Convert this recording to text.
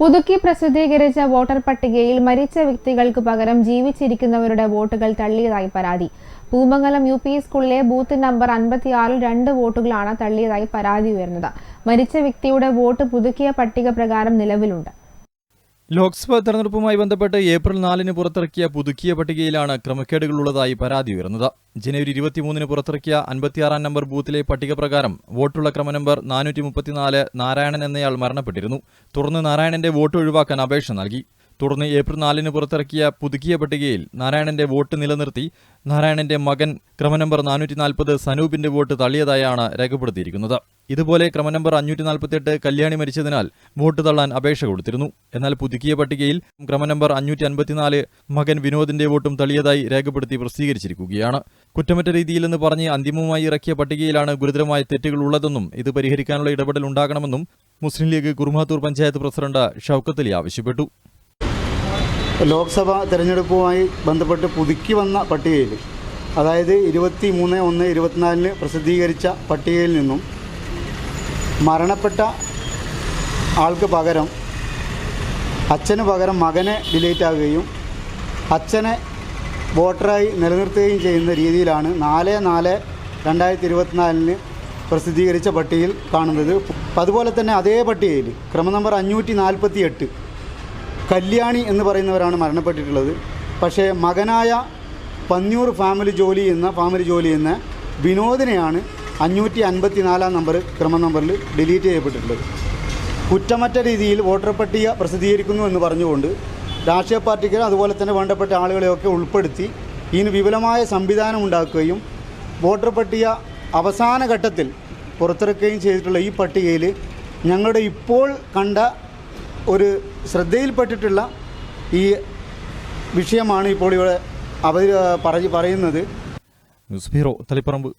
പുതുക്കി പ്രസിദ്ധീകരിച്ച വോട്ടർ പട്ടികയിൽ മരിച്ച വ്യക്തികൾക്ക് പകരം ജീവിച്ചിരിക്കുന്നവരുടെ വോട്ടുകൾ തള്ളിയതായി പരാതി. പൂമംഗലം യു പി സ്കൂളിലെ ബൂത്ത് നമ്പർ അൻപത്തിയാറിൽ രണ്ട് വോട്ടുകളാണ് തള്ളിയതായി പരാതി ഉയർന്നത്. മരിച്ച വ്യക്തിയുടെ വോട്ട് പുതുക്കിയ പട്ടിക പ്രകാരം നിലവിലുണ്ട്. ലോക്സഭാ തെരഞ്ഞെടുപ്പുമായി ബന്ധപ്പെട്ട് ഏപ്രിൽ നാലിന് പുറത്തിറക്കിയ പുതുക്കിയ പട്ടികയിലാണ് ക്രമക്കേടുകളുള്ളതായി പരാതി ഉയർന്നത്. ജനുവരി ഇരുപത്തിമൂന്നിന് പുറത്തിറക്കിയ അൻപത്തിയാറാം നമ്പർ ബൂത്തിലെ പട്ടിക പ്രകാരം വോട്ടുള്ള ക്രമ നമ്പർ നാനൂറ്റി മുപ്പത്തിനാല് നാരായണൻ എന്നയാൾ മരണപ്പെട്ടിരുന്നു. തുടർന്ന് നാരായണന്റെ വോട്ട് ഒഴിവാക്കാൻ അപേക്ഷ നൽകി. തുടർന്ന് ഏപ്രിൽ നാലിന് പുറത്തിറക്കിയ പുതുക്കിയ പട്ടികയിൽ നാരായണന്റെ വോട്ട് നിലനിർത്തി നാരായണന്റെ മകൻ ക്രമനമ്പർ നാനൂറ്റി നാൽപ്പത് സനൂപിന്റെ വോട്ട് തള്ളിയതായാണ് രേഖപ്പെടുത്തിയിരിക്കുന്നത്. ഇതുപോലെ ക്രമനമ്പർ അഞ്ഞൂറ്റി നാൽപ്പത്തിയെട്ട് കല്യാണി മരിച്ചതിനാൽ വോട്ട് തള്ളാൻ അപേക്ഷ കൊടുത്തിരുന്നു. എന്നാൽ പുതുക്കിയ പട്ടികയിൽ ക്രമനമ്പർ അഞ്ഞൂറ്റി അൻപത്തിനാല് മകൻ വിനോദിന്റെ വോട്ടും തള്ളിയതായി രേഖപ്പെടുത്തി പ്രസിദ്ധീകരിച്ചിരിക്കുകയാണ്. കുറ്റമറ്റ രീതിയിലെന്ന് പറഞ്ഞ് അന്തിമമായി ഇറക്കിയ പട്ടികയിലാണ് ഗുരുതരമായ തെറ്റുകൾ ഉള്ളതെന്നും ഇത് പരിഹരിക്കാനുള്ള ഇടപെടൽ ഉണ്ടാകണമെന്നും മുസ്ലിം ലീഗ് കുറുമാത്തൂർ പഞ്ചായത്ത് പ്രസിഡന്റ് ഷൌക്കത്തലി ആവശ്യപ്പെട്ടു. ലോക്സഭ തിരഞ്ഞെടുപ്പുമായി ബന്ധപ്പെട്ട് പുതുക്കി വന്ന പട്ടികയിൽ അതായത് ഇരുപത്തി മൂന്ന് ഒന്ന് ഇരുപത്തിനാലിന് പ്രസിദ്ധീകരിച്ച പട്ടികയിൽ നിന്നും മരണപ്പെട്ട ആൾക്ക് പകരം അച്ഛന് പകരം മകനെ ഡിലീറ്റ് ആകുകയും അച്ഛനെ വോട്ടറായി നിലനിർത്തുകയും ചെയ്യുന്ന രീതിയിലാണ് നാല് നാല് രണ്ടായിരത്തി ഇരുപത്തിനാലിന് പ്രസിദ്ധീകരിച്ച പട്ടികയിൽ കാണുന്നത്. അതുപോലെ തന്നെ അതേ പട്ടികയിൽ ക്രമ നമ്പർ അഞ്ഞൂറ്റി നാൽപ്പത്തി എട്ട് കല്യാണി എന്ന് പറയുന്നവരാണ് മരണപ്പെട്ടിട്ടുള്ളത്. പക്ഷേ മകനായ പന്നിയൂർ ഫാമിലി ജോലി ചെയ്യുന്ന ഫാമിലി ജോലി ചെയ്യുന്ന വിനോദിനെയാണ് അഞ്ഞൂറ്റി അൻപത്തി നാലാം നമ്പർ ക്രമ നമ്പറിൽ ഡിലീറ്റ് ചെയ്യപ്പെട്ടിട്ടുള്ളത്. കുറ്റമറ്റ രീതിയിൽ വോട്ടർ പട്ടിക പ്രസിദ്ധീകരിക്കുന്നു എന്ന് പറഞ്ഞുകൊണ്ട് രാഷ്ട്രീയ പാർട്ടികൾ അതുപോലെ തന്നെ വേണ്ടപ്പെട്ട ആളുകളെയൊക്കെ ഉൾപ്പെടുത്തി ഇതിന് വിപുലമായ സംവിധാനം ഉണ്ടാക്കുകയും വോട്ടർ പട്ടിക അവസാന ഘട്ടത്തിൽ പുറത്തിറക്കുകയും ചെയ്തിട്ടുള്ള ഈ പട്ടികയിൽ ഞങ്ങളുടെ ഇപ്പോൾ കണ്ട ഒരു ശ്രദ്ധയിൽപ്പെട്ടിട്ടുള്ള ഈ വിഷയമാണ് ഇപ്പോൾ ഇവിടെ അവർ പറയുന്നത്. News bureau Taliparamba.